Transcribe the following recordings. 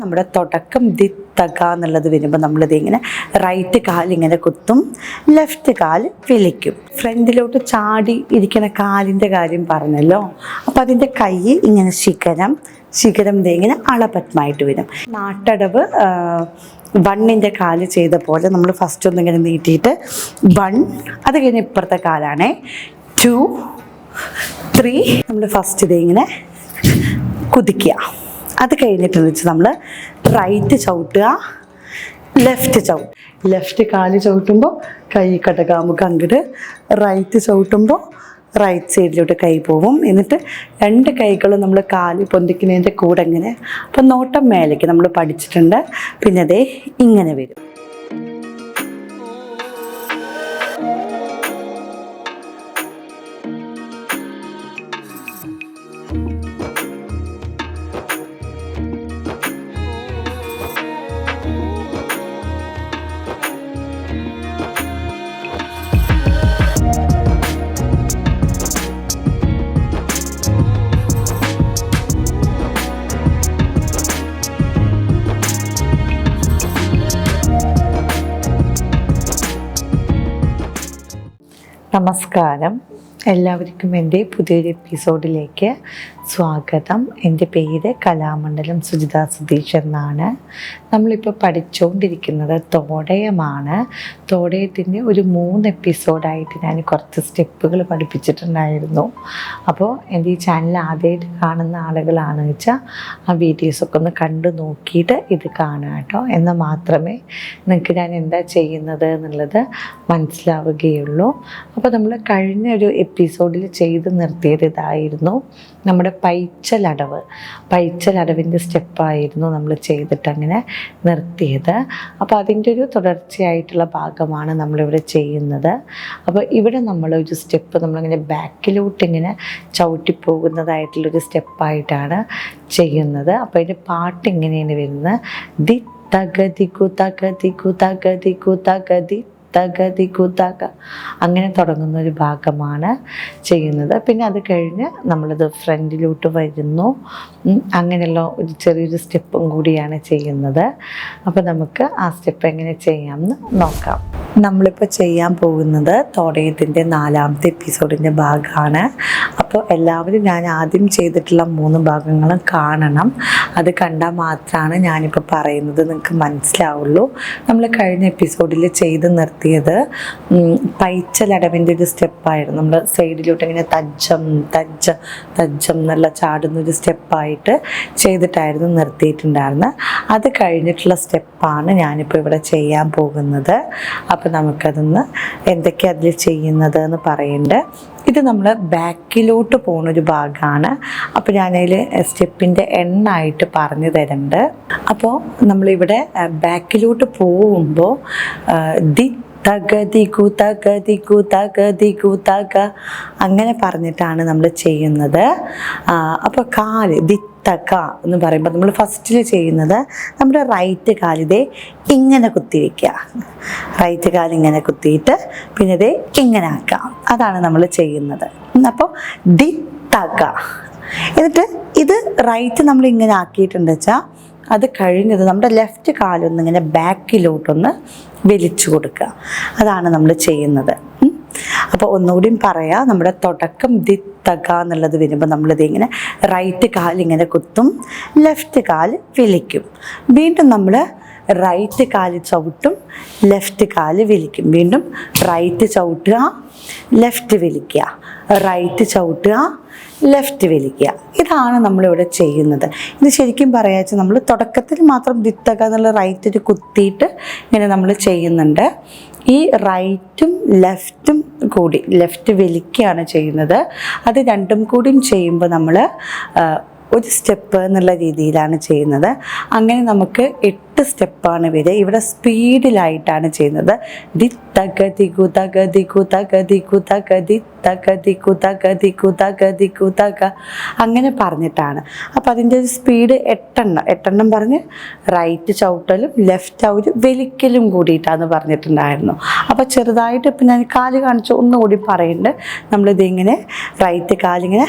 നമ്മുടെ തുടക്കം ദിത്തക എന്നുള്ളത് വരുമ്പോൾ നമ്മളിത് ഇങ്ങനെ റൈറ്റ് കാൽ ഇങ്ങനെ കുത്തും ലെഫ്റ്റ് കാൽ വിളിക്കും. ഫ്രണ്ടിലോട്ട് ചാടി ഇരിക്കുന്ന കാലിന്റെ കാര്യം പറഞ്ഞല്ലോ. അപ്പം അതിന്റെ കൈ ഇങ്ങനെ ശിഖരം ശിഖരം ഇങ്ങനെ അളപത്മായിട്ട് വരും. നാട്ടടവ് വണ്ണിന്റെ കാൽ ചെയ്ത പോലെ നമ്മൾ ഫസ്റ്റ് ഒന്ന് ഇങ്ങനെ നീട്ടിയിട്ട് വൺ അത് കഴിഞ്ഞ് ഇപ്പുറത്തെ കാലാണേ. ടു ത്രീ നമ്മൾ ഫസ്റ്റ് ഇത് ഇങ്ങനെ കുതിക്കുക. അത് കഴിഞ്ഞിട്ട് വെച്ച് നമ്മൾ റൈറ്റ് ചവിട്ടുക ലെഫ്റ്റ് ചവിട്ട് ലെഫ്റ്റ് കാൽ ചവിട്ടുമ്പോൾ കൈ കടകാമുക്ക് അങ്ങോട്ട് റൈറ്റ് ചവിട്ടുമ്പോൾ റൈറ്റ് സൈഡിലോട്ട് കൈ പോവും. എന്നിട്ട് രണ്ട് കൈകളും നമ്മൾ കാൽ പൊന്തിക്കുന്നതിന്റെ കൂടെ ഇങ്ങനെ അപ്പം നോട്ടം മേലേക്ക് നമ്മൾ പഠിച്ചിട്ടുണ്ട്. പിന്നെ അതേ ഇങ്ങനെ വരും. നമസ്കാരം. എല്ലാവർക്കും എന്റെ പുതിയൊരു എപ്പിസോഡിലേക്ക് സ്വാഗതം. എന്റെ പേര് കലാമണ്ഡലം സുജിത സുധീഷ് എന്നാണ്. നമ്മളിപ്പോൾ പഠിച്ചുകൊണ്ടിരിക്കുന്നത് തോടയമാണ്. തോടയത്തിന്റെ ഒരു മൂന്ന് എപ്പിസോഡായിട്ട് ഞാൻ കുറച്ച് സ്റ്റെപ്പുകൾ പഠിപ്പിച്ചിട്ടുണ്ടായിരുന്നു. അപ്പോൾ എന്റെ ഈ ചാനൽ ആദ്യമായിട്ട് കാണുന്ന ആളുകളാണ് വെച്ചാൽ ആ വീഡിയോസൊക്കെ ഒന്ന് കണ്ടു നോക്കിയിട്ട് ഇത് കാണുക കേട്ടോ. എന്നാൽ മാത്രമേ നിങ്ങൾക്ക് ഞാൻ എന്താ ചെയ്യുന്നത് എന്നുള്ളത് മനസ്സിലാവുകയുള്ളൂ. അപ്പോൾ നമ്മൾ കഴിഞ്ഞ ഒരു എപ്പിസോഡിൽ ചെയ്ത് നിർത്തിയത് ഇതായിരുന്നു. നമ്മുടെ പൈച്ചലടവ്. പൈച്ചലടവിന്റെ സ്റ്റെപ്പായിരുന്നു നമ്മൾ ചെയ്തിട്ട് അങ്ങനെ നിർത്തിയത്. അപ്പോൾ അതിന്റെ ഒരു തുടർച്ചയായിട്ടുള്ള ഭാഗമാണ് നമ്മളിവിടെ ചെയ്യുന്നത്. അപ്പോൾ ഇവിടെ നമ്മൾ ഒരു സ്റ്റെപ്പ് നമ്മളിങ്ങനെ ബാക്കിലോട്ട് ഇങ്ങനെ ചവിട്ടി പോകുന്നതായിട്ടുള്ളൊരു സ്റ്റെപ്പായിട്ടാണ് ചെയ്യുന്നത്. അപ്പോൾ അതിന്റെ പാട്ട് ഇങ്ങനെയാണ് വരുന്നത്? ദി തകതികു തകതികു തകതികു തകതി തകതി കുതക അങ്ങനെ തുടങ്ങുന്ന ഒരു ഭാഗമാണ് ചെയ്യുന്നത്. പിന്നെ അത് കഴിഞ്ഞ് നമ്മളിത് ഫ്രണ്ടിലോട്ട് വരുന്നു. അങ്ങനെയുള്ള ഒരു ചെറിയൊരു സ്റ്റെപ്പും കൂടിയാണ് ചെയ്യുന്നത്. അപ്പോൾ നമുക്ക് ആ സ്റ്റെപ്പ് എങ്ങനെ ചെയ്യാമെന്ന് നോക്കാം. നമ്മളിപ്പോൾ ചെയ്യാൻ പോകുന്നത് തോടയത്തിന്റെ നാലാമത്തെ എപ്പിസോഡിന്റെ ഭാഗമാണ്. അപ്പോൾ എല്ലാവരും ഞാൻ ആദ്യം ചെയ്തിട്ടുള്ള മൂന്ന് ഭാഗങ്ങളും കാണണം. അത് കണ്ടാൽ മാത്രമാണ് ഞാനിപ്പോൾ പറയുന്നത് നിങ്ങൾക്ക് മനസ്സിലാവുള്ളൂ. നമ്മൾ കഴിഞ്ഞ എപ്പിസോഡിൽ ചെയ്ത് നിർത്തിയത് പൈച്ചലടവിന്റെ ഒരു സ്റ്റെപ്പായിരുന്നു. നമ്മൾ സൈഡിലോട്ട് ഇങ്ങനെ തജ്ജം തജ്ജ തജ്ജം എന്നുള്ള ചാടുന്ന ഒരു സ്റ്റെപ്പായിട്ട് ചെയ്തിട്ടായിരുന്നു നിർത്തിയിട്ടുണ്ടായിരുന്നത്. അത് കഴിഞ്ഞിട്ടുള്ള സ്റ്റെപ്പാണ് ഞാനിപ്പോൾ ഇവിടെ ചെയ്യാൻ പോകുന്നത്. അപ്പോൾ നമുക്കതൊന്ന് എന്തൊക്കെ അതിൽ ചെയ്യുന്നത് എന്ന് പറയുന്നുണ്ട് ഇത് നമ്മൾ ബാക്കിലോട്ട് പോകുന്ന ഒരു ഭാഗമാണ് അപ്പോൾ ഞാനതിൽ സ്റ്റെപ്പിന്റെ എണ്ണായിട്ട് പറഞ്ഞു തരുന്നുണ്ട് അപ്പോൾ നമ്മളിവിടെ ബാക്കിലോട്ട് പോകുമ്പോൾ ദി തകതികു തകതിക്കു തകതിക്കു തക അങ്ങനെ പറഞ്ഞിട്ടാണ് നമ്മൾ ചെയ്യുന്നത്. അപ്പോൾ കാൽ ദിത്തക എന്ന് പറയുമ്പോൾ നമ്മൾ ഫസ്റ്റിൽ ചെയ്യുന്നത് നമ്മുടെ റൈറ്റ് കാലിതേ ഇങ്ങനെ കുത്തിവെക്കുക റൈറ്റ് കാൽ ഇങ്ങനെ കുത്തിയിട്ട് പിന്നെ ഇതേ ഇങ്ങനെ ആക്കാം അതാണ് നമ്മൾ ചെയ്യുന്നത്. അപ്പോൾ ദിത്തക എന്നിട്ട് ഇത് റൈറ്റ് നമ്മൾ ഇങ്ങനെ ആക്കിയിട്ടുണ്ട് വെച്ചാൽ അത് കഴിഞ്ഞത് നമ്മുടെ ലെഫ്റ്റ് കാലൊന്ന് ഇങ്ങനെ ബാക്കിലോട്ടൊന്ന് വലിച്ചു കൊടുക്കുക. അതാണ് നമ്മൾ ചെയ്യുന്നത്. അപ്പോൾ ഒന്നുകൂടിയും പറയാം നമ്മുടെ തുടക്കം ദിത്തക എന്നുള്ളത് വരുമ്പോൾ നമ്മളിത് ഇങ്ങനെ റൈറ്റ് കാലിങ്ങനെ കുത്തും ലെഫ്റ്റ് കാൽ വിളിക്കും വീണ്ടും നമ്മൾ റൈറ്റ് കാൽ ചവിട്ടും ലെഫ്റ്റ് കാൽ വിളിക്കും വീണ്ടും റൈറ്റ് ചവിട്ടുക ലെഫ്റ്റ് വിളിക്കുക റൈറ്റ് ചവിട്ടുക ലെഫ്റ്റ് വലിക്കുക ഇതാണ് നമ്മളിവിടെ ചെയ്യുന്നത്. ഇത് ശരിക്കും പറയാച്ച നമ്മൾ തുടക്കത്തിൽ മാത്രം ദിത്തക എന്നുള്ള റൈറ്റിൽ കുത്തിയിട്ട് ഇങ്ങനെ നമ്മൾ ചെയ്യുന്നുണ്ട്. ഈ റൈറ്റും ലെഫ്റ്റും കൂടി ലെഫ്റ്റ് വലിക്കുകയാണ് ചെയ്യുന്നത്. അത് രണ്ടും കൂടിയും ചെയ്യുമ്പോൾ നമ്മൾ ഒരു സ്റ്റെപ്പ് എന്നുള്ള രീതിയിലാണ് ചെയ്യുന്നത്. അങ്ങനെ നമുക്ക് എട്ട് എട്ട് സ്റ്റെപ്പാണ് വരിക. ഇവിടെ സ്പീഡിലായിട്ടാണ് ചെയ്യുന്നത്. ദി തകതി കുതകതി കുതകതി കുതകതി തകതി കുതകതി കുതകതി കുതക തക അങ്ങനെ പറഞ്ഞിട്ടാണ്. അപ്പോൾ അതിന്റെ ഒരു സ്പീഡ് എട്ടെണ്ണം. എട്ടെണ്ണം പറഞ്ഞ് റൈറ്റ് ചവിട്ടലും ലെഫ്റ്റ് ഒരു വലിക്കലും കൂടിയിട്ടാന്ന് പറഞ്ഞിട്ടുണ്ടായിരുന്നു. അപ്പോൾ ചെറുതായിട്ട് ഇപ്പം ഞാൻ കാൽ കാണിച്ചു ഒന്നുകൂടി പറയുന്നുണ്ട്. നമ്മളിതിങ്ങനെ റൈറ്റ് കാലിങ്ങനെ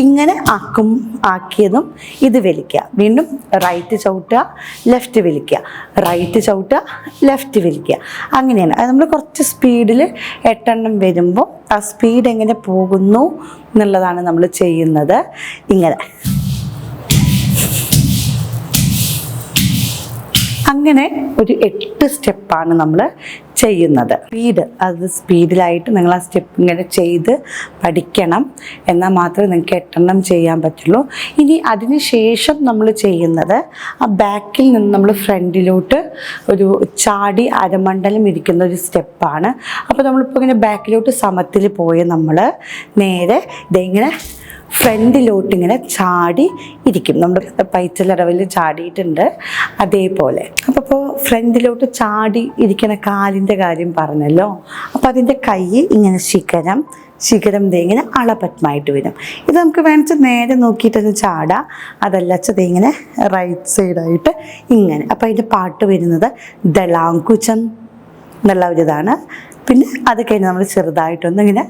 ഇങ്ങനെ ആക്കും ആക്കിയതും ഇത് വലിക്കുക. വീണ്ടും റൈറ്റ് ചവിട്ടുക ലെഫ്റ്റ് വലിക്കുക. റൈറ്റ് ചവിട്ടുക ലെഫ്റ്റ് വലിക്കുക. അങ്ങനെയാണ്. അത് നമ്മൾ കുറച്ച് സ്പീഡിൽ എട്ടെണ്ണം വരുമ്പോൾ ആ സ്പീഡ് എങ്ങനെ പോകുന്നു എന്നുള്ളതാണ് നമ്മൾ ചെയ്യുന്നത്. ഇങ്ങനെ. അങ്ങനെ ഒരു എട്ട് സ്റ്റെപ്പാണ് നമ്മൾ ചെയ്യുന്നത്. സ്പീഡ് അത് സ്പീഡിലായിട്ട് നിങ്ങൾ ആ സ്റ്റെപ്പ് ഇങ്ങനെ ചെയ്ത് പഠിക്കണം. എന്നാൽ മാത്രമേ നിങ്ങൾക്ക് എട്ടെണ്ണം ചെയ്യാൻ പറ്റുള്ളൂ. ഇനി അതിന് ശേഷം നമ്മൾ ചെയ്യുന്നത് ആ ബാക്കിൽ നിന്ന് നമ്മൾ ഫ്രണ്ടിലോട്ട് ഒരു ചാടി അരമണ്ഡലം ഇരിക്കുന്ന ഒരു സ്റ്റെപ്പാണ്. അപ്പോൾ നമ്മളിപ്പോൾ ഇങ്ങനെ ബാക്കിലോട്ട് സമത്തിൽ പോയ നമ്മൾ നേരെ ഇതെങ്ങനെ ഫ്രണ്ടിലോട്ട് ഇങ്ങനെ ചാടി ഇരിക്കും. നമ്മുടെ പൈച്ചലടവിൽ ചാടിയിട്ടുണ്ട്. അതേപോലെ. അപ്പോൾ ഇപ്പോൾ ഫ്രണ്ടിലോട്ട് ചാടി ഇരിക്കുന്ന കാലിന്റെ കാര്യം പറഞ്ഞല്ലോ. അപ്പോൾ അതിന്റെ കൈ ഇങ്ങനെ ശിഖരം ശിഖരം ഇങ്ങനെ അളപത്മായിട്ട് വരും. ഇത് നമുക്ക് വേണമെങ്കിൽ നേരെ നോക്കിയിട്ടൊന്ന് ചാടാം. അതല്ലച്ചത് ഇങ്ങനെ റൈറ്റ് സൈഡായിട്ട് ഇങ്ങനെ. അപ്പോൾ അതിന്റെ പാട്ട് വരുന്നത് ദളാങ്കുചം എന്നുള്ള ഒരിതാണ്. പിന്നെ അത് കഴിഞ്ഞ് നമ്മൾ ചെറുതായിട്ടൊന്ന് ഇങ്ങനെ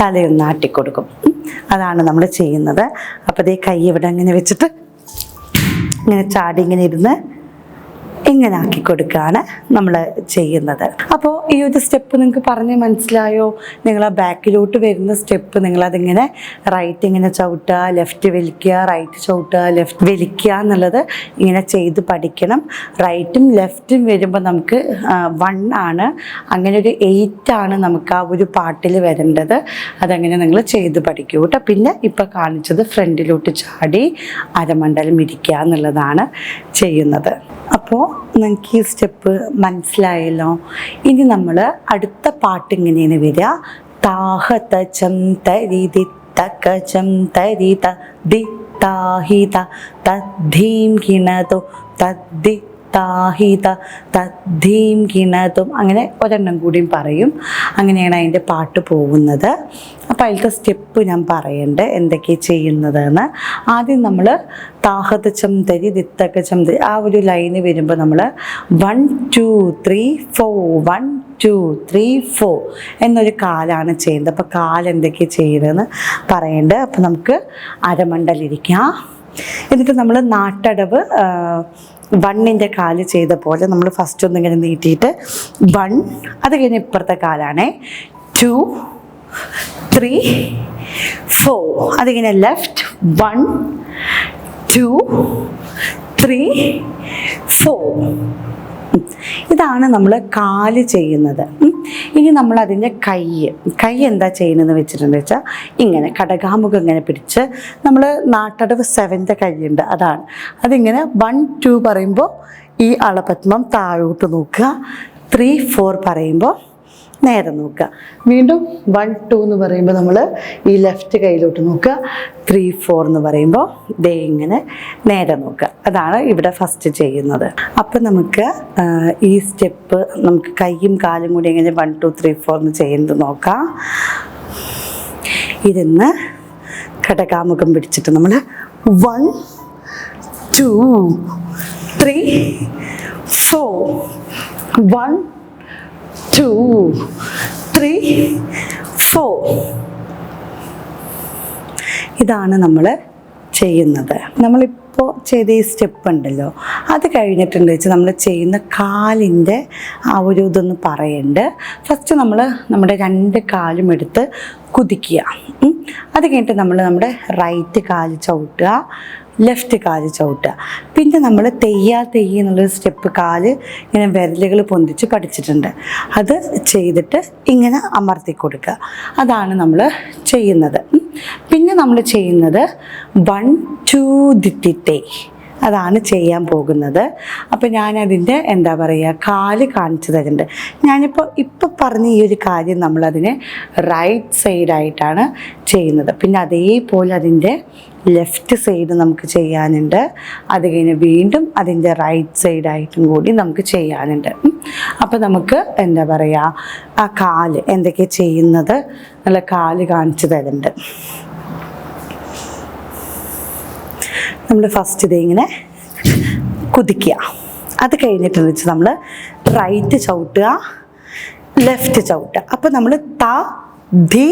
തലയൊന്ന് ആട്ടിക്കൊടുക്കും. അതാണ് നമ്മൾ ചെയ്യുന്നത്. അപ്പോൾ ദേ കൈ ഇവിടെ ഇങ്ങനെ വെച്ചിട്ട് ഇങ്ങനെ ചാടി ഇങ്ങനെ ഇരുന്ന് ഇങ്ങനെ ആക്കി കൊടുക്കുകയാണ് നമ്മൾ ചെയ്യുന്നത്? അപ്പോൾ ഈ ഒരു സ്റ്റെപ്പ് നിങ്ങൾക്ക് പറഞ്ഞ് മനസ്സിലായോ? നിങ്ങൾ ആ ബാക്കിലോട്ട് വരുന്ന സ്റ്റെപ്പ് നിങ്ങളതിങ്ങനെ റൈറ്റ് ഇങ്ങനെ ചവിട്ടുക ലെഫ്റ്റ് വലിക്കുക റൈറ്റ് ചവിട്ടുക ലെഫ്റ്റ് വലിക്കുക എന്നുള്ളത് ഇങ്ങനെ ചെയ്ത് പഠിക്കണം. റൈറ്റും ലെഫ്റ്റും വരുമ്പോൾ നമുക്ക് വൺ ആണ്. അങ്ങനെ ഒരു എയ്റ്റ് ആണ് നമുക്ക് ആ ഒരു പാട്ടിൽ വരേണ്ടത്. അതങ്ങനെ നിങ്ങൾ ചെയ്ത് പഠിക്കൂ കേട്ടോ. പിന്നെ ഇപ്പം കാണിച്ചത് ഫ്രണ്ടിലോട്ട് ചാടി അരമണ്ഡലം ഇരിക്കുക എന്നുള്ളതാണ് ചെയ്യുന്നത്. അപ്പോൾ നിങ്ങൾക്ക് ഈ സ്റ്റെപ്പ് മനസ്സിലായല്ലോ. ഇനി നമ്മൾ അടുത്ത പാട്ട് ഇങ്ങനെയാണ് വരിക. താഹതചം തരിതി തകചം തരി ദി താഹിത തദ്ധീം കിണതോ തദ്ധി താഹിത തദ്ധീം കിണതും അങ്ങനെ ഒരെണ്ണം കൂടിയും പറയും. അങ്ങനെയാണ് അതിന്റെ പാട്ട് പോകുന്നത്. അപ്പോൾ അതിലത്തെ സ്റ്റെപ്പ് ഞാൻ പറയണ്ട് എന്തൊക്കെ ചെയ്യുന്നതെന്ന്. ആദ്യം നമ്മൾ താഹത ചന്തരി ദിത്തക്ക ചന്തരി ആ ഒരു ലൈന് വരുമ്പോൾ നമ്മൾ one two three four one two three four എന്നൊരു കാലാണ് ചെയ്യുന്നത്. അപ്പോൾ കാലെന്തൊക്കെ ചെയ്യുന്നതെന്ന് പറയണ്ട്. അപ്പോൾ നമുക്ക് അരമണ്ടലിരിക്കാം എന്നിട്ട് നമ്മൾ നാട്ടടവ് വണ്ണിന്റെ കാൽ ചെയ്ത പോലെ നമ്മൾ ഫസ്റ്റ് ഒന്നിങ്ങനെ നീട്ടിയിട്ട് വൺ അത് കഴിഞ്ഞ് ഇപ്പുറത്തെ കാലാണേ. ടു ത്രീ ഫോർ അതിങ്ങനെ left one two three four ഇതാണ് നമ്മൾ കാൽ ചെയ്യുന്നത്. ഇനി നമ്മൾ അതിന്റെ കൈ കൈ എന്താ ചെയ്യുന്നതെന്ന് വെച്ചിട്ടുണ്ടെന്ന് വെച്ചാൽ ഇങ്ങനെ കടകാമുഖം ഇങ്ങനെ പിടിച്ച് നമ്മൾ നാട്ടടവ് സെവന്റെ കൈയുണ്ട് അതാണ്. അതിങ്ങനെ വൺ ടു പറയുമ്പോൾ ഈ അളപത്മം താഴോട്ട് നോക്കുക. ത്രീ ഫോർ പറയുമ്പോൾ നേരെ നോക്കുക. വീണ്ടും വൺ ടു എന്ന് പറയുമ്പോൾ നമ്മൾ ഈ ലെഫ്റ്റ് കൈയിലോട്ട് നോക്കുക. ത്രീ ഫോർ എന്ന് പറയുമ്പോൾ ദേ ഇങ്ങനെ നേരെ നോക്കുക. അതാണ് ഇവിടെ ഫസ്റ്റ് ചെയ്യുന്നത്. അപ്പം നമുക്ക് ഈ സ്റ്റെപ്പ് നമുക്ക് കൈയും കാലും കൂടി എങ്ങനെ വൺ ടു ത്രീ ഫോർ എന്ന് ചെയ്യുന്നത് നോക്കാം. ഇരുന്ന് ഘടകാമുഖം പിടിച്ചിട്ട് നമ്മൾ one two three four one two three four ഇതാണ് നമ്മൾ ചെയ്യുന്നത്. നമ്മളിപ്പോൾ ചെയ്ത ഈ സ്റ്റെപ്പ് ഉണ്ടല്ലോ. അത് കഴിഞ്ഞിട്ടുണ്ട് വെച്ചാൽ നമ്മൾ ചെയ്യുന്ന കാലിന്റെ ആ ഒരു ഇതൊന്ന് പറയുന്നുണ്ട് ഫസ്റ്റ് നമ്മൾ നമ്മുടെ രണ്ട് കാലും എടുത്ത് കുതിക്കുക. അത് കഴിഞ്ഞിട്ട് നമ്മൾ നമ്മുടെ റൈറ്റ് കാൽ ചവിട്ടുക. ലെഫ്റ്റ് കാൽ ചവിട്ടുക. പിന്നെ നമ്മൾ തെയ്യാ തെയ്യ എന്നുള്ളൊരു സ്റ്റെപ്പ് കാൽ ഇങ്ങനെ വിരലുകൾ പൊന്തിച്ച് പഠിച്ചിട്ടുണ്ട്. അത് ചെയ്തിട്ട് ഇങ്ങനെ അമർത്തി കൊടുക്കുക. അതാണ് നമ്മൾ ചെയ്യുന്നത്. പിന്നെ നമ്മൾ ചെയ്യുന്നത് വൺ ടു ദിത്തിത്തേ അതാണ് ചെയ്യാൻ പോകുന്നത്. അപ്പോൾ ഞാനതിന്റെ എന്താ പറയുക കാൽ കാണിച്ചു തരുന്നുണ്ട്. ഞാനിപ്പോൾ ഇപ്പോൾ പറഞ്ഞ ഈ ഒരു കാര്യം നമ്മളതിനെ റൈറ്റ് സൈഡായിട്ടാണ് ചെയ്യുന്നത്. പിന്നെ അതേപോലെ അതിന്റെ ലെഫ്റ്റ് സൈഡ് നമുക്ക് ചെയ്യാനുണ്ട്. അത് കഴിഞ്ഞ് വീണ്ടും അതിന്റെ റൈറ്റ് സൈഡായിട്ടും കൂടി നമുക്ക് ചെയ്യാനുണ്ട്. അപ്പോൾ നമുക്ക് എന്താ പറയുക ആ കാൽ എന്തൊക്കെ ചെയ്യുന്നത് നല്ല കാൽ കാണിച്ചു തരുന്നുണ്ട്. നമ്മൾ ഫസ്റ്റ് ഇത് ഇങ്ങനെ കുതിക്കുക. അത് കഴിഞ്ഞിട്ട് വെച്ച് നമ്മൾ റൈറ്റ് ചവിട്ടുക ലെഫ്റ്റ് ചവിട്ടുക. അപ്പോൾ നമ്മൾ ത ധി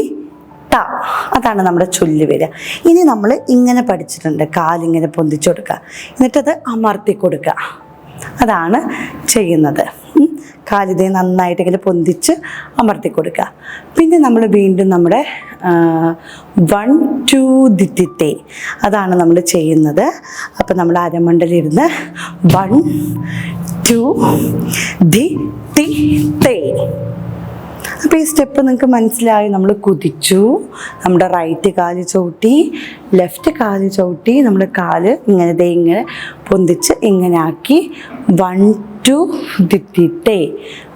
ത അതാണ് നമ്മുടെ ചൊല്ലി വരിക. ഇനി നമ്മൾ ഇങ്ങനെ പഠിച്ചിട്ടുണ്ട് കാലിങ്ങനെ പൊന്തിച്ചു കൊടുക്കുക. എന്നിട്ടത് അമർത്തി കൊടുക്കുക. അതാണ് ചെയ്യുന്നത്. കാലിതേ നന്നായിട്ട് ഇങ്ങനെ പൊന്തിച്ച് അമർത്തി കൊടുക്കുക പിന്നെ നമ്മൾ വീണ്ടും നമ്മുടെ വൺ ടു ദിത്തിത്തേ അതാണ് നമ്മൾ ചെയ്യുന്നത്. അപ്പം നമ്മൾ അരമണ്ടലിരുന്ന് വൺ ടു ദി തി തേ അപ്പോൾ ഈ സ്റ്റെപ്പ് നിങ്ങൾക്ക് മനസ്സിലായി. നമ്മൾ കുതിച്ചു നമ്മുടെ റൈറ്റ് കാൽ ചവിട്ടി ലെഫ്റ്റ് കാൽ ചവിട്ടി നമ്മൾ കാൽ ഇങ്ങനെ ദേ ഇങ്ങനെ പൊന്തിച്ച് ഇങ്ങനെ ആക്കി വൺ ടു ദിത്തിട്ടേ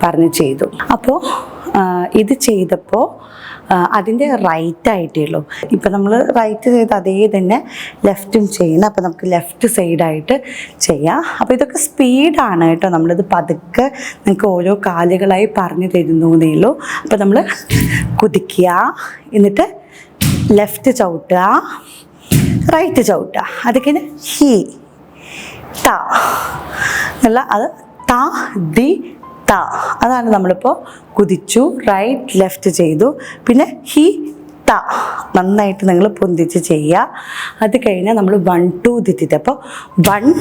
പറഞ്ഞ് ചെയ്തു. അപ്പോൾ ഇത് ചെയ്തപ്പോൾ അതിന്റെ റൈറ്റ് ആയിട്ടേ ഉള്ളൂ ഇപ്പം നമ്മൾ റൈറ്റ് ചെയ്ത് അതേ തന്നെ ലെഫ്റ്റും ചെയ്യുന്നത് അപ്പോൾ നമുക്ക് ലെഫ്റ്റ് സൈഡായിട്ട് ചെയ്യാം. അപ്പോൾ ഇതൊക്കെ സ്പീഡാണ് കേട്ടോ. നമ്മളിത് പതുക്കെ നിങ്ങൾക്ക് ഓരോ കാലുകളായി പറഞ്ഞു തരുന്നു ഉള്ളൂ. അപ്പോൾ നമ്മൾ കുതിക്കുക എന്നിട്ട് ലെഫ്റ്റ് ചവിട്ടുക റൈറ്റ് ചവിട്ടുക. അതൊക്കെ ഹീ ത എന്നുള്ള അത് ത ദി ത. അതാണ് നമ്മളിപ്പോൾ കുതിച്ചു റൈറ്റ് ലെഫ്റ്റ് ചെയ്തു. പിന്നെ ഹി ത. നന്നായിട്ട് നിങ്ങൾ പൊന്തിച്ച് ചെയ്യുക. അത് കഴിഞ്ഞാൽ നമ്മൾ വൺ ടു തിത്തി അപ്പോൾ വൺ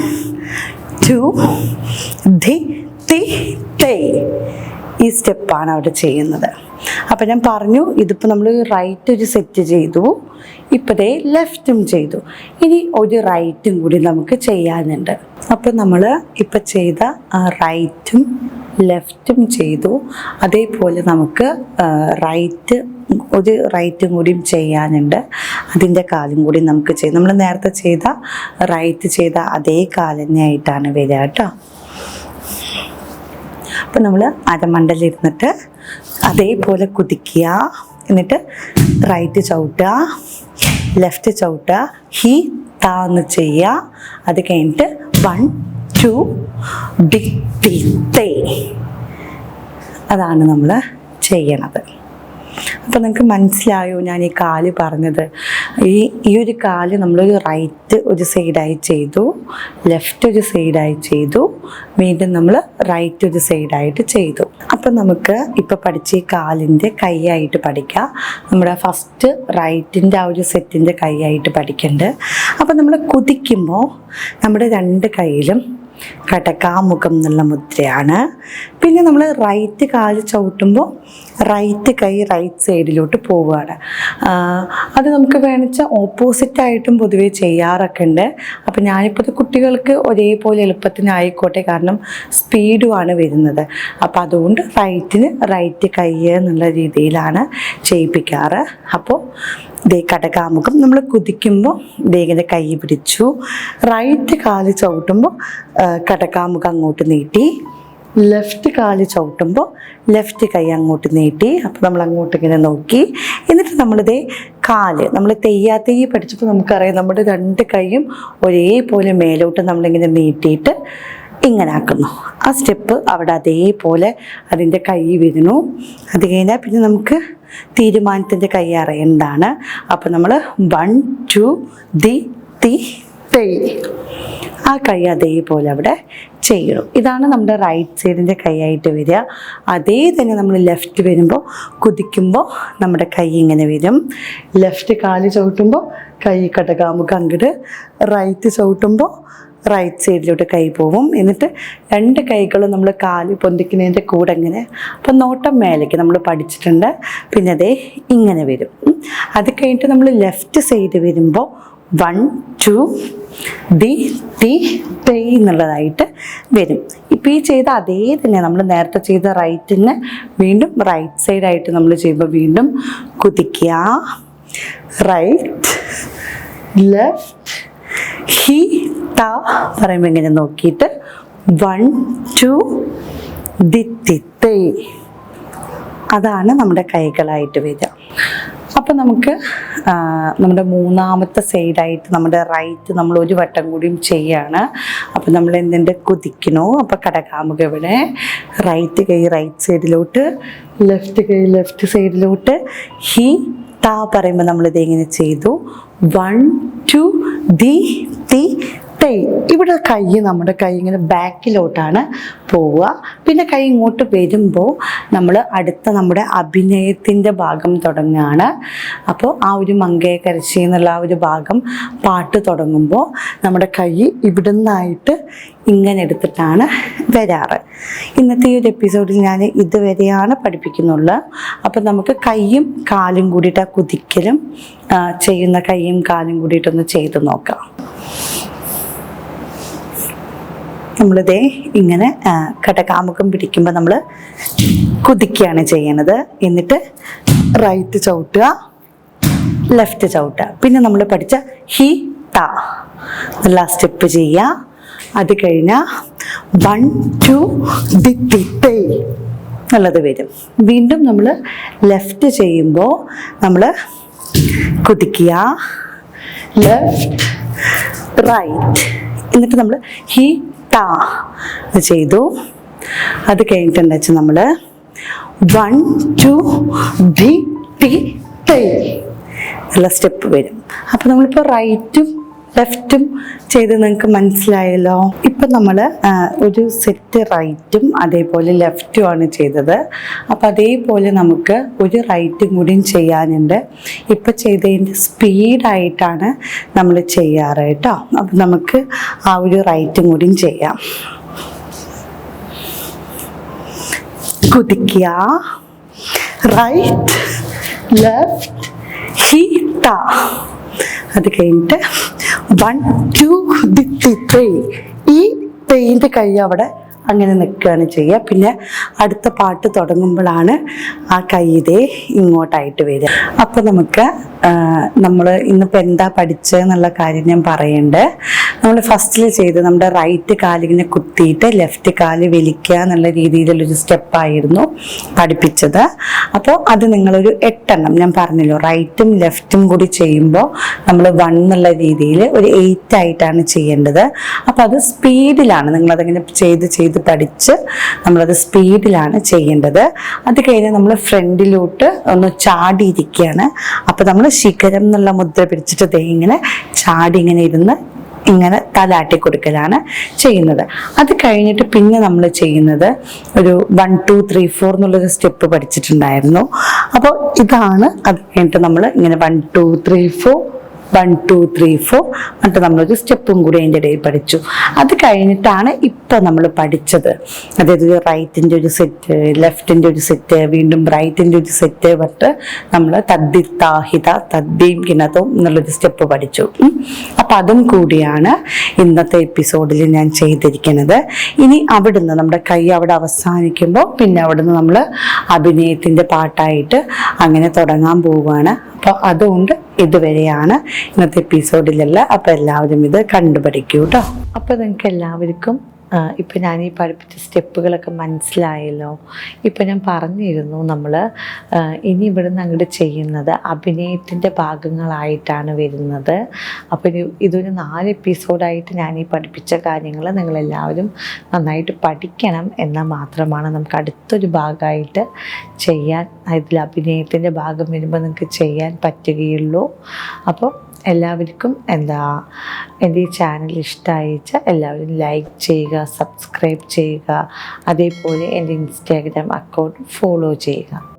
ടു ധി തി തേ ഈ സ്റ്റെപ്പാണ് അവിടെ ചെയ്യുന്നത്. അപ്പം ഞാൻ പറഞ്ഞു ഇതിപ്പോൾ നമ്മൾ റൈറ്റ് ഒരു സെറ്റ് ചെയ്തു. ഇപ്പോഴേ ലെഫ്റ്റും ചെയ്തു. ഇനി ഒരു റൈറ്റും കൂടി നമുക്ക് ചെയ്യാനുണ്ട്. അപ്പം നമ്മൾ ഇപ്പം ചെയ്ത ആ റൈറ്റും ലെഫ്റ്റും ചെയ്തു. അതേപോലെ നമുക്ക് റൈറ്റ് ഒരു റൈറ്റും കൂടിയും ചെയ്യാനുണ്ട്. അതിന്റെ കാലും കൂടി നമുക്ക് ചെയ്യും നമ്മൾ നേരത്തെ ചെയ്ത റൈറ്റ് ചെയ്ത അതേ കാലന്നെയായിട്ടാണ് വരിക കേട്ടോ. അപ്പം നമ്മൾ അരമണ്ടലിരുന്നിട്ട് അതേപോലെ കുതിക്കുക. എന്നിട്ട് റൈറ്റ് ചവിട്ടുക. ലെഫ്റ്റ് ചവിട്ടുക. ഹി താന്ന് ചെയ്യുക. അത് കഴിഞ്ഞിട്ട് വൺ ടു ഡി തേ അതാണ് നമ്മൾ ചെയ്യണത്. അപ്പോൾ നിങ്ങൾക്ക് മനസ്സിലായോ ഞാൻ ഈ കാൽ പറഞ്ഞത്? ഈ ഈ ഒരു കാൽ നമ്മൾ റൈറ്റ് ഒരു സൈഡായി ചെയ്തു ലെഫ്റ്റ് ഒരു സൈഡായി ചെയ്തു വീണ്ടും നമ്മൾ റൈറ്റ് ഒരു സൈഡായിട്ട് ചെയ്തു. അപ്പം നമുക്ക് ഇപ്പോൾ പഠിച്ച ഈ കാലിന്റെ കൈയായിട്ട് പഠിക്കാം. നമ്മുടെ ഫസ്റ്റ് റൈറ്റിന്റെ ആ ഒരു സെറ്റിന്റെ കൈയായിട്ട് പഠിക്കേണ്ടത് അപ്പം നമ്മൾ കുതിക്കുമ്പോൾ നമ്മുടെ രണ്ട് കൈയിലും കടക്കാമുഖം എന്നുള്ള മുദ്രയാണ്. പിന്നെ നമ്മൾ റൈറ്റ് കാൽ ചവിട്ടുമ്പോൾ റൈറ്റ് കൈ റൈറ്റ് സൈഡിലോട്ട് പോവുകയാണ്. അത് നമുക്ക് വേണമെച്ചാൽ ഓപ്പോസിറ്റ് ആയിട്ടും പൊതുവേ ചെയ്യാറൊക്കെ ഉണ്ട്. അപ്പം ഞാനിപ്പോൾ കുട്ടികൾക്ക് ഒരേപോലെ എളുപ്പത്തിനായിക്കോട്ടെ കാരണം സ്പീഡുമാണ് വരുന്നത്. അപ്പം അതുകൊണ്ട് റൈറ്റിന് റൈറ്റ് കൈ എന്നുള്ള രീതിയിലാണ് ചെയ്യിപ്പിക്കാറ്. അപ്പോൾ ദേ കടകാമുഖം നമ്മൾ കുതിക്കുമ്പോൾ ദേഹിന്റെ കൈ പിടിച്ചു. റൈറ്റ് കാൽ ചവിട്ടുമ്പോൾ കടകാമുഖം അങ്ങോട്ട് നീട്ടി. ലെഫ്റ്റ് കാൽ ചവിട്ടുമ്പോൾ ലെഫ്റ്റ് കൈ അങ്ങോട്ട് നീട്ടി അപ്പോൾ നമ്മൾ അങ്ങോട്ട് ഇങ്ങനെ നോക്കി. എന്നിട്ട് നമ്മളിതേ കാൽ നമ്മൾ തെയ്യാത്തെയ്യ് പഠിച്ചപ്പോൾ നമുക്കറിയാം നമ്മുടെ രണ്ട് കൈയും ഒരേപോലെ മേലോട്ട് നമ്മളിങ്ങനെ നീട്ടിയിട്ട് ഇങ്ങനെ ആക്കുന്നു. ആ സ്റ്റെപ്പ് അവിടെ അതേപോലെ അതിന്റെ കൈ വരുന്നു അത് കഴിഞ്ഞാൽ പിന്നെ നമുക്ക് തീരുമാനത്തിന്റെ കൈ അറിയേണ്ടതാണ്. അപ്പോൾ നമ്മൾ വൺ ടു ദി തി തേ ആ കൈ അതേപോലെ അവിടെ ചെയ്യണം. ഇതാണ് നമ്മുടെ റൈറ്റ് സൈഡിന്റെ കൈയായിട്ട് വരിക. അതേ തന്നെ നമ്മൾ ലെഫ്റ്റ് വരുമ്പോൾ കുതിക്കുമ്പോൾ നമ്മുടെ കൈ ഇങ്ങനെ വരും. ലെഫ്റ്റ് കാൽ ചവിട്ടുമ്പോൾ കൈ കടകാമുഖം അങ്ങോട്ട് റൈറ്റ് ചവിട്ടുമ്പോൾ റൈറ്റ് സൈഡിലോട്ട് കൈ പോവും. എന്നിട്ട് രണ്ട് കൈകളും നമ്മൾ കാൽ പൊന്തിക്കുന്നതിന്റെ കൂടെ ഇങ്ങനെ അപ്പം നോട്ടം മേലേക്ക് നമ്മൾ പഠിച്ചിട്ടുണ്ട്. പിന്നെ അതേ ഇങ്ങനെ വരും. അത് കഴിഞ്ഞിട്ട് നമ്മൾ ലെഫ്റ്റ് സൈഡ് വരുമ്പോൾ വൺ ടു ദി ടി ടേ എന്നുള്ളതായിട്ട് വരും. ഇപ്പം ഈ ചെയ്ത അതേ തന്നെ നമ്മൾ നേരത്തെ ചെയ്ത റൈറ്റിന് വീണ്ടും റൈറ്റ് സൈഡായിട്ട് നമ്മൾ ചെയ്യുമ്പോൾ വീണ്ടും കുതിക്കുക. റൈറ്റ് ലെഫ്റ്റ് ഹി ത പറയുമ്പോൾ ഇങ്ങനെ നോക്കിയിട്ട് വൺ ടു ദി തി തേ അതാണ് നമ്മുടെ കൈകളായിട്ട് വരിക. അപ്പം നമുക്ക് നമ്മുടെ മൂന്നാമത്തെ സൈഡായിട്ട് നമ്മുടെ റൈറ്റ് നമ്മൾ ഒരു വട്ടം കൂടിയും ചെയ്യാണ്. അപ്പം നമ്മൾ എന്തിന്റെ കുതിക്കണോ? അപ്പം കടകാമുക ഇവിടെ. റൈറ്റ് കൈ റൈറ്റ് സൈഡിലോട്ട് ലെഫ്റ്റ് കൈ ലെഫ്റ്റ് സൈഡിലോട്ട്. ഹി താ പറയുമ്പോൾ നമ്മളിത് എങ്ങനെ ചെയ്തു? വൺ ടു ദി തി തൈ ഇവിടെ കൈ നമ്മുടെ കൈ ഇങ്ങനെ ബാക്കിലോട്ടാണ് പോവുക. പിന്നെ കൈ ഇങ്ങോട്ട് വരുമ്പോൾ നമ്മൾ അടുത്ത നമ്മുടെ അഭിനയത്തിന്റെ ഭാഗം തുടങ്ങുകയാണ്. അപ്പോൾ ആ ഒരു മങ്കയെ കരച്ചി എന്നുള്ള ആ ഒരു ഭാഗം പാട്ട് തുടങ്ങുമ്പോൾ നമ്മുടെ കൈ ഇവിടുന്നായിട്ട് ഇങ്ങനെ എടുത്തിട്ടാണ് വരാറ്. ഇന്നത്തെ ഈ ഒരു എപ്പിസോഡിൽ ഞാൻ ഇതുവരെയാണ് പഠിപ്പിക്കുന്നുള്ളത്. അപ്പോൾ നമുക്ക് കൈയും കാലും കൂടിയിട്ട് കുതിക്കലും ചെയ്യുന്ന കൈയും കാലും കൂടിയിട്ടൊന്ന് ചെയ്ത് നോക്കാം. നമ്മളിതേ ഇങ്ങനെ കടകാമുഖം പിടിക്കുമ്പോൾ നമ്മൾ കുതിക്കുകയാണ് ചെയ്യണത്. എന്നിട്ട് റൈറ്റ് ചവിട്ടുക ലെഫ്റ്റ് ചവിട്ടുക. പിന്നെ നമ്മൾ പഠിച്ച ഹി ത. എല്ലാ സ്റ്റെപ്പ് ചെയ്യുക. അത് കഴിഞ്ഞാൽ വൺ ടു ദി എന്നുള്ളത് വരും. വീണ്ടും നമ്മൾ ലെഫ്റ്റ് ചെയ്യുമ്പോൾ നമ്മൾ കുതിക്കുക. ലെഫ്റ്റ് റൈറ്റ് എന്നിട്ട് നമ്മൾ ഹി ടാ. ചെയ്തു. അത് കഴിഞ്ഞിട്ടുണ്ടെന്ന് വെച്ചാൽ നമ്മൾ വൺ ടു ഡി ടി ടൈ സ്റ്റെപ്പ് വരും. അപ്പോൾ നമ്മളിപ്പോൾ റൈറ്റും ലെഫ്റ്റും ചെയ്ത് നിങ്ങൾക്ക് മനസ്സിലായല്ലോ. ഇപ്പം നമ്മൾ ഒരു സെറ്റ് റൈറ്റും അതേപോലെ ലെഫ്റ്റും ആണ് ചെയ്തത്. അപ്പം അതേപോലെ നമുക്ക് ഒരു റൈറ്റും കൂടിയും ചെയ്യാനുണ്ട്. ഇപ്പം ചെയ്തതിന്റെ സ്പീഡായിട്ടാണ് നമ്മൾ ചെയ്യാറ് കേട്ടോ. അപ്പം നമുക്ക് ആ ഒരു റൈറ്റും കൂടിയും ചെയ്യാം. കുതിക്കുക. റൈറ്റ് ലെഫ്റ്റ് ഹീത്ത അത് കഴിഞ്ഞിട്ട് വൺ ടു ത്രീ ഈ പെയിന്റ് കൈ അവിടെ അങ്ങനെ നിൽക്കുകയാണ് ചെയ്യുക. പിന്നെ അടുത്ത പാട്ട് തുടങ്ങുമ്പോഴാണ് ആ കൈ ഇതേ ഇങ്ങോട്ടായിട്ട് വരിക. അപ്പോൾ നമുക്ക് നമ്മൾ ഇന്നിപ്പോൾ എന്താ പഠിച്ചതെന്നുള്ള കാര്യം ഞാൻ പറയുന്നുണ്ട് നമ്മൾ ഫസ്റ്റിൽ ചെയ്ത് നമ്മുടെ റൈറ്റ് കാലിങ്ങനെ കുത്തിയിട്ട് ലെഫ്റ്റ് കാൽ വലിക്കുക എന്നുള്ള രീതിയിലുള്ളൊരു സ്റ്റെപ്പായിരുന്നു പഠിപ്പിച്ചത്. അപ്പോൾ അത് നിങ്ങളൊരു എട്ടെണ്ണം ഞാൻ പറഞ്ഞല്ലോ. റൈറ്റും ലെഫ്റ്റും കൂടി ചെയ്യുമ്പോൾ നമ്മൾ വൺ എന്നുള്ള രീതിയിൽ ഒരു എയ്റ്റ് ആയിട്ടാണ് ചെയ്യേണ്ടത്. അപ്പോൾ അത് സ്പീഡിലാണ് നിങ്ങളതങ്ങനെ ചെയ്ത് ചെയ്ത് പഠിച്ച് നമ്മളത് സ്പീഡിലാണ് ചെയ്യേണ്ടത്. അത് കഴിഞ്ഞ് നമ്മൾ ഫ്രണ്ടിലോട്ട് ഒന്ന് ചാടിയിരിക്കുകയാണ്. അപ്പോൾ നമ്മൾ ശിഖരം എന്നുള്ള മുദ്ര പിടിച്ചിട്ട് ദേ ഇങ്ങനെ ചാടി ഇങ്ങനെ ഇരുന്ന് ഇങ്ങനെ തലാട്ടി കൊടുക്കലാണ് ചെയ്യുന്നത്. അത് കഴിഞ്ഞിട്ട് പിന്നെ നമ്മൾ ചെയ്യുന്നത് ഒരു വൺ ടു ത്രീ ഫോർ എന്നുള്ളൊരു സ്റ്റെപ്പ് പഠിച്ചിട്ടുണ്ടായിരുന്നു. അപ്പോൾ ഇതാണ് അത് കഴിഞ്ഞിട്ട് നമ്മൾ ഇങ്ങനെ one two three four one two three four എന്നിട്ട് നമ്മളൊരു സ്റ്റെപ്പും കൂടി അതിന്റെ ഇടയിൽ പഠിച്ചു. അത് കഴിഞ്ഞിട്ടാണ് ഇപ്പം നമ്മൾ പഠിച്ചത്. അതായത് റൈറ്റിന്റെ ഒരു സെറ്റ് ലെഫ്റ്റിന്റെ ഒരു സെറ്റ് വീണ്ടും റൈറ്റിന്റെ ഒരു സെറ്റ് പറ്റ് നമ്മൾ തദ്ദിത്താഹിത തദ്ദീം കിണതും എന്നുള്ളൊരു സ്റ്റെപ്പ് പഠിച്ചു. അപ്പം അതും കൂടിയാണ് ഇന്നത്തെ എപ്പിസോഡിൽ ഞാൻ ചെയ്തിരിക്കുന്നത്. ഇനി അവിടുന്ന് നമ്മുടെ കൈ അവിടെ അവസാനിക്കുമ്പോൾ പിന്നെ അവിടുന്ന് നമ്മൾ അഭിനയത്തിന്റെ പാട്ടായിട്ട് അങ്ങനെ തുടങ്ങാൻ പോവുകയാണ് അപ്പോൾ അതുകൊണ്ട് ഇതുവരെയാണ് ഇന്നത്തെ എപ്പിസോഡിലല്ല അപ്പോൾ എല്ലാവരും ഇത് കണ്ടുപഠിക്കൂ കേട്ടോ. അപ്പോൾ നിങ്ങൾക്ക് എല്ലാവർക്കും ഇപ്പം ഞാൻ ഈ പഠിപ്പിച്ച സ്റ്റെപ്പുകളൊക്കെ മനസ്സിലായല്ലോ. ഇപ്പം ഞാൻ പറഞ്ഞിരുന്നു നമ്മൾ ഇനി ഇവിടുന്ന് അങ്ങോട്ട് ചെയ്യുന്നത് അഭിനയത്തിന്റെ ഭാഗങ്ങളായിട്ടാണ് വരുന്നത്. അപ്പം ഇതൊരു നാല് എപ്പിസോഡായിട്ട് ഞാൻ ഈ പഠിപ്പിച്ച കാര്യങ്ങൾ നിങ്ങളെല്ലാവരും നന്നായിട്ട് പഠിക്കണം എന്നാൽ മാത്രമാണ് നമുക്ക് അടുത്തൊരു ഭാഗമായിട്ട് ചെയ്യാൻ ഇതിൽ അഭിനയത്തിന്റെ ഭാഗം വരുമ്പോൾ നിങ്ങൾക്ക് ചെയ്യാൻ പറ്റുകയുള്ളൂ. അപ്പോൾ എല്ലാവർക്കും എന്താ എന്റെ ഈ ചാനൽ ഇഷ്ടമായിച്ച എല്ലാവരും ലൈക്ക് ചെയ്യുക സബ്സ്ക്രൈബ് ചെയ്യുക. അതേപോലെ എന്റെ ഇൻസ്റ്റാഗ്രാം അക്കൗണ്ട് ഫോളോ ചെയ്യുക.